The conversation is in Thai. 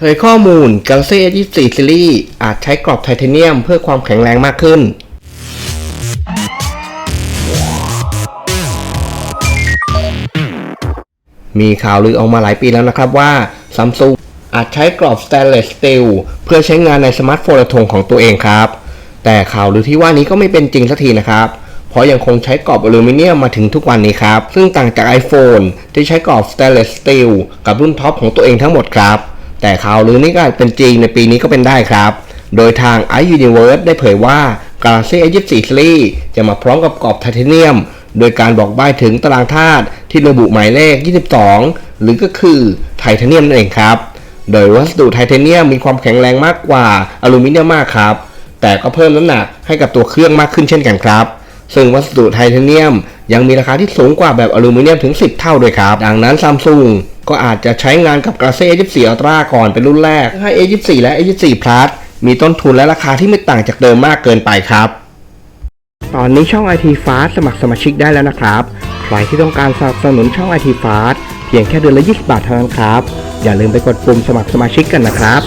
เผยข้อมูล Galaxy S24 Series อาจใช้กรอบไทเทเนียมเพื่อความแข็งแรงมากขึ้น มีข่าวลือออกมาหลายปีแล้วนะครับว่า Samsung อาจใช้กรอบ Stainless Steel เพื่อใช้งานในสมาร์ทโฟนระทงของตัวเองครับ แต่ข่าวลือที่ว่านี้ก็ไม่เป็นจริงสักทีนะครับเพราะยังคงใช้กรอบอลูมิเนียมมาถึงทุกวันนี้ครับ ซึ่งต่างจาก iPhone ที่ใช้กรอบ Stainless Steel กับรุ่นท็อปของตัวเองทั้งหมดครับ แต่ข่าวลือนี้ก็อาจเป็นจริงในปีนี้ก็เป็นได้ครับ โดยทาง iUniverse ได้เผยว่า Galaxy S24 Series จะมาพร้อมกับกรอบไทเทเนียม โดยการบอกใบ้ถึงตารางธาตุที่ระบุหมายเลข 22 หรือก็คือไทเทเนียมนั่นเองครับ โดยวัสดุไทเทเนียมมีความแข็งแรงมากกว่าอลูมิเนียมมากครับ แต่ก็เพิ่มน้ำหนักให้กับตัวเครื่องมากขึ้นเช่นกันครับซึ่งวัสดุไทเทเนียมยังมีราคาที่สูงกว่าแบบอลูมิเนียมถึง 10 เท่าด้วยครับ ดังนั้นซัมซุง ก็อาจจะใช้งานกับกาเซ่ A24 Ultra ก่อนเป็นรุ่นแรกให้ A24 และ A24 Plus มีต้นทุนและราคาที่ไม่ต่างจากเดิมมากเกินไปครับ ตอนนี้ช่อง IT Fast สมัครสมาชิกได้แล้วนะครับ ใครที่ต้องการสนับสนุนช่อง IT Fast เพียงแค่เดือนละ 20 บาทเท่านั้นครับ อย่าลืมไปกดปุ่มสมัครสมาชิกกันนะครับ